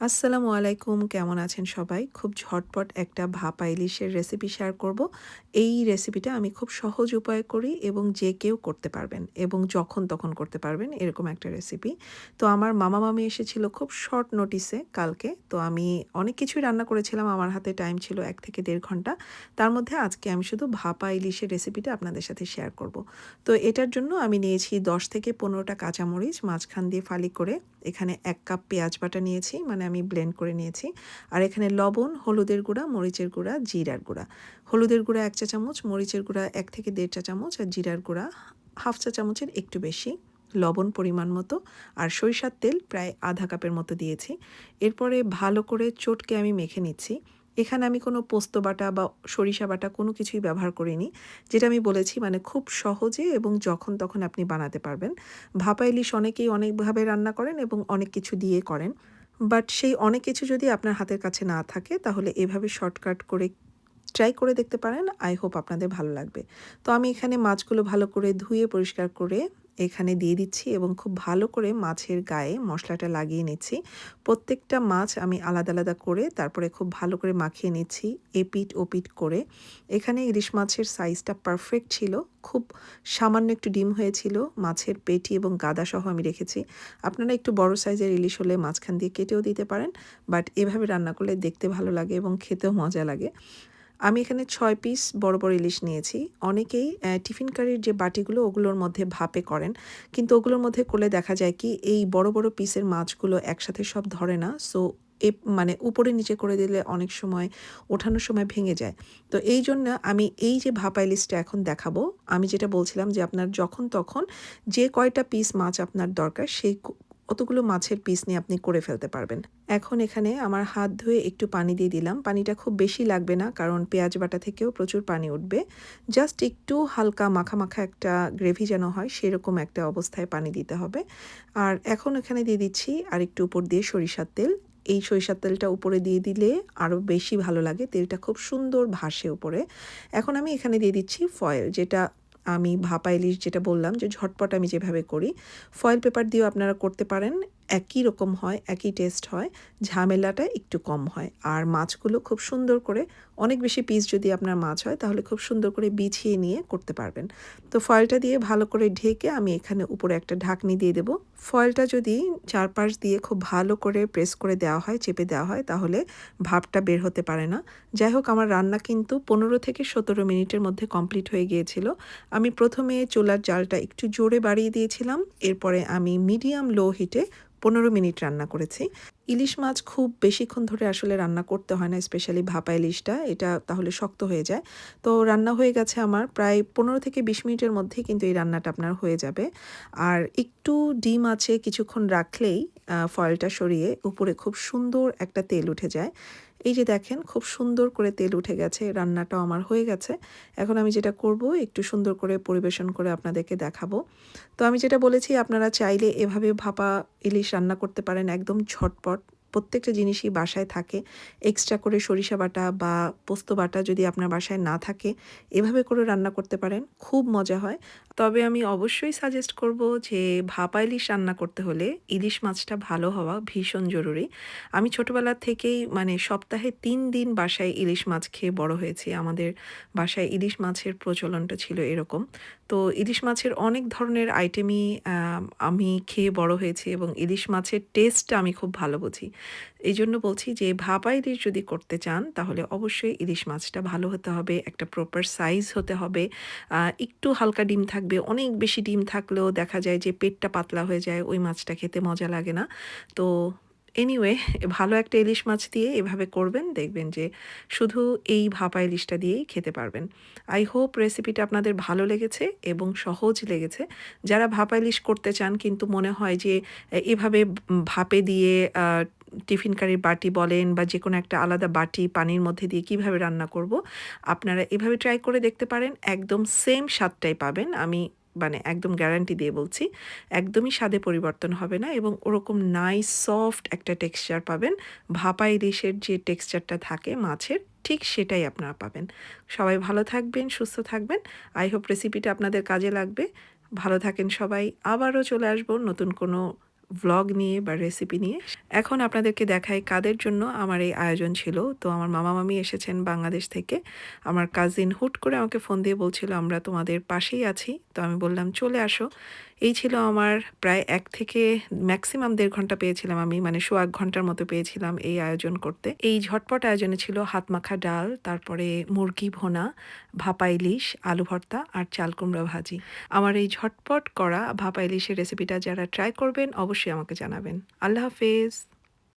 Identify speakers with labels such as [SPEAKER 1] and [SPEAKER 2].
[SPEAKER 1] আসসালামু আলাইকুম, কেমন আছেন সবাই? খুব ঝটপট একটা ভাপা ইলিশের রেসিপি শেয়ার করব। এই রেসিপিটা আমি খুব সহজ উপায়ে করি এবং যে কেউ করতে পারবেন এবং যখন তখন করতে পারবেন এরকম একটা রেসিপি তো আমার মামা মামি এসেছিল খুব শর্ট নোটিসে কালকে। তো আমি অনেক কিছুই রান্না করেছিলাম, আমার হাতে টাইম ছিল এক থেকে দেড় ঘণ্টা। তার মধ্যে আজকে আমি শুধু ভাপা ইলিশের রেসিপিটা আপনাদের সাথে শেয়ার করব। তো এটার জন্য আমি নিয়েছি দশ থেকে পনেরোটা কাঁচামরিচ, মাঝখান দিয়ে ফালি করে এখানে এক কাপ পেঁয়াজ বাটা নিয়েছি মানে আমি ব্লেন্ড করে নিয়েছি। আর এখানে লবণ, হলুদের গুঁড়া, মরিচের গুঁড়া, জিরার গুঁড়া। হলুদের গুঁড়া এক চা চামচ, মরিচের গুঁড়া এক থেকে দেড় চা চামচ, আর জিরার গুঁড়া হাফ চা চামচের একটু বেশি। লবণ পরিমাণ মতো, আর সরিষার তেল প্রায় আধা কাপের মতো দিয়েছি। এরপরে ভালো করে চটকে আমি মেখে নিচ্ছি। এখানে আমি কোনো পোস্ত বাটা বা সরিষা বাটা কোনো কিছুই ব্যবহার করিনি। যেটা আমি বলেছি মানে খুব সহজে এবং যখন তখন আপনি বানাতে পারবেন। ভাপা ইলিশ অনেকেই অনেকভাবে রান্না করেন এবং অনেক কিছু দিয়ে করেন। বাট সেই অনেক কিছু যদি আপনার হাতের কাছে না থাকে, তাহলে এভাবে শর্টকাট করে ট্রাই করে দেখতে পারেন। আই হোপ আপনাদের ভালো লাগবে। তো আমি এখানে মাছগুলো ভালো করে ধুয়ে পরিষ্কার করে এখানে দিয়ে দিচ্ছি এবং খুব ভালো করে মাছের গায়ে মশলাটা লাগিয়ে নিচ্ছি। প্রত্যেকটা মাছ আমি আলাদা আলাদা করে তারপরে খুব ভালো করে মাখিয়ে নিচ্ছি এপিট ওপিট করে। এখানে ইলিশ মাছের সাইজটা পারফেক্ট ছিল, খুব সামান্য একটু ডিম হয়েছিল, মাছের পেটি এবং গাদা সহ আমি রেখেছি। আপনারা একটু বড় সাইজের ইলিশ হলে মাঝখান দিয়ে কেটেও দিতে পারেন, বাট এভাবে রান্না করলে দেখতে ভালো লাগে এবং খেতেও মজা লাগে। আমি এখানে ছয় পিস বড় বড় ইলিশ নিয়েছি। অনেকেই টিফিন কারির যে বাটিগুলো, ওগুলোর মধ্যে ভাপে করেন। কিন্তু ওগুলোর মধ্যে করলে দেখা যায় কি, এই বড় বড় পিসের মাছগুলো একসাথে সব ধরে না। সো এ মানে উপরে নিচে করে দিলে অনেক সময়, ওঠানোর সময় ভেঙে যায়। তো এই জন্য আমি এই যে ভাপা ইলিশটা এখন দেখাবো, আমি যেটা বলছিলাম যে আপনার যখন তখন যে কয়টা পিস মাছ আপনার দরকার, সেই অতগুলো মাছের পিস নিয়ে আপনি করে ফেলতে পারবেন। এখন এখানে আমার হাত ধুয়ে একটু পানি দিয়ে দিলাম। পানিটা খুব বেশি লাগবে না, কারণ পেঁয়াজ বাটা থেকেও প্রচুর পানি উঠবে। জাস্ট একটু হালকা মাখা মাখা একটা গ্রেভি যেন হয়, সেরকম একটা অবস্থায় পানি দিতে হবে। আর এখন এখানে দিয়ে দিচ্ছি আর একটু উপর দিয়ে সরিষার তেল। এই সরিষার তেলটা উপরে দিয়ে দিলে আরও বেশি ভালো লাগে। তেলটা খুব সুন্দর ভাসে উপরে। এখন আমি এখানে দিয়ে দিচ্ছি ফয়েল যেটা আমি ভাপা ইলিশ যেটা বললাম যে ঝটপট আমি যেভাবে করি ফয়েল পেপার দিয়েও আপনারা করতে পারেন। একই রকম হয়, একই টেস্ট হয়, ঝামেলাটা একটু কম হয়। আর মাছগুলো খুব সুন্দর করে, অনেক বেশি পিস যদি আপনার মাছ হয়, তাহলে খুব সুন্দর করে বিছিয়ে নিয়ে করতে পারবেন। তো ফয়েলটা দিয়ে ভালো করে ঢেকে আমি এখানে উপরে একটা ঢাকনি দিয়ে দেব। ফয়েলটা যদি চারপাশ দিয়ে খুব ভালো করে প্রেস করে দেওয়া হয়, চেপে দেওয়া হয়, তাহলে ভাবটা বের হতে পারে না। যাই হোক, আমার রান্না কিন্তু পনেরো থেকে সতেরো মিনিটের মধ্যে কমপ্লিট হয়ে গিয়েছিল। আমি প্রথমে চুলার জালটা একটু জোরে বাড়িয়ে দিয়েছিলাম। এরপরে আমি মিডিয়াম লো হিটে পনেরো মিনিট রান্না করেছি। ইলিশ মাছ খুব বেশিক্ষণ ধরে আসলে রান্না করতে হয় না স্পেশালি ভাপা ইলিশটা, এটা তাহলে শক্ত হয়ে যায়। তো রান্না হয়ে গেছে আমার প্রায় পনেরো থেকে বিশ মিনিটের মধ্যে কিন্তু এই রান্নাটা আপনার হয়ে যাবে। আর একটু ডিম আছে কিছুক্ষণ রাখলেই ফয়েলটা সরিয়ে উপরে খুব সুন্দর একটা তেল উঠে যায়। এই যে দেখেন, খুব সুন্দর করে তেল উঠে গেছে, রান্নাটাও আমার হয়ে গেছে। এখন আমি যেটা করব, একটু সুন্দর করে পরিবেশন করে আপনাদেরকে দেখাবো। তো আমি যেটা বলেছি, আপনারা চাইলে এভাবে ভাপা ইলিশ রান্না করতে পারেন একদম ঝটপট। প্রত্যেকটা জিনিসই বাসায় থাকে। এক্সট্রা করে সরিষা বাটা বা পোস্ত বাটা যদি আপনার বাসায় না থাকে, এভাবে করে রান্না করতে পারেন, খুব মজা হয়। তবে আমি অবশ্যই সাজেস্ট করব যে ভাপা ইলিশ রান্না করতে হলে ইলিশ মাছটা ভালো হওয়া ভীষণ জরুরি। আমি ছোটোবেলা থেকেই মানে সপ্তাহে তিন দিন বাসায় ইলিশ মাছ খেয়ে বড় হয়েছি। আমাদের বাসায় ইলিশ মাছের প্রচলনটা ছিল এরকম। তো ইলিশ মাছের অনেক ধরনের আইটেমই আমি খেয়ে বড় হয়েছি এবং ইলিশ মাছের টেস্টটা আমি খুব ভালো বুঝি। এই জন্য বলছি যে ভাপা ইলিশ যদি করতে চান, তাহলে অবশ্যই ইলিশ মাছটা ভালো হতে হবে, একটা প্রপার সাইজ হতে হবে। একটু হালকা ডিম থাকবে, অনেক বেশি ডিম থাকলেও দেখা যায় যে পেটটা পাতলা হয়ে যায়, ওই মাছটা খেতে মজা লাগে না। তো এনিওয়ে ভালো একটা ইলিশ মাছ দিয়ে এভাবে করবেন, দেখবেন যে শুধু এই ভাপা ইলিশটা দিয়েই খেতে পারবেন। আই হোপ রেসিপিটা আপনাদের ভালো লেগেছে এবং সহজ লেগেছে। যারা ভাপা ইলিশ করতে চান, কিন্তু মনে হয় যে এভাবে ভাপে দিয়ে টিফিন কারির বাটি বলেন বা যে কোনো একটা আলাদা বাটি পানির মধ্যে দিয়ে কীভাবে রান্না করব, আপনারা এভাবে ট্রাই করে দেখতে পারেন। একদম সেম স্বাদটাই পাবেন। আমি মানে একদম গ্যারান্টি দিয়ে বলছি, একদমই স্বাদে পরিবর্তন হবে না এবং ওরকম নাইস সফট একটা টেক্সচার পাবেন। ভাপা ইলিশের যে টেক্সচারটা থাকে মাছের, ঠিক সেটাই আপনারা পাবেন। সবাই ভালো থাকবেন, সুস্থ থাকবেন। আই হোপ রেসিপিটা আপনাদের কাজে লাগবে। ভালো থাকেন সবাই। আবারও চলে আসব নতুন কোনো ভ্লগ নিয়ে বা রেসিপি নিয়ে। এখন আপনাদেরকে দেখাই কাদের জন্য আমার এই আয়োজন ছিল। তো আমার মামা মামি এসেছেন বাংলাদেশ থেকে। আমার কাজিন হুট করে আমাকে ফোন দিয়ে বলছিল, আমরা তোমাদের পাশেই আছি। তো আমি বললাম, চলে আসো। এই ছিল আমার প্রায় এক থেকে ম্যাক্সিমাম দেড় ঘণ্টা পেয়েছিলাম আমি মানে শো এক ঘণ্টার মতো পেয়েছিলাম এই আয়োজন করতে। এই ঝটপট আয়োজনে ছিল হাত মাখা ডাল, তারপরে মুরগি ভোনা, ভাপা ইলিশ, আলু ভর্তা আর চাল কুমড়া ভাজি। আমার এই ঝটপট করা ভাপা ইলিশের রেসিপিটা যারা ট্রাই করবেন, অবশ্যই আমাকে জানাবেন। আল্লাহ হাফেজ।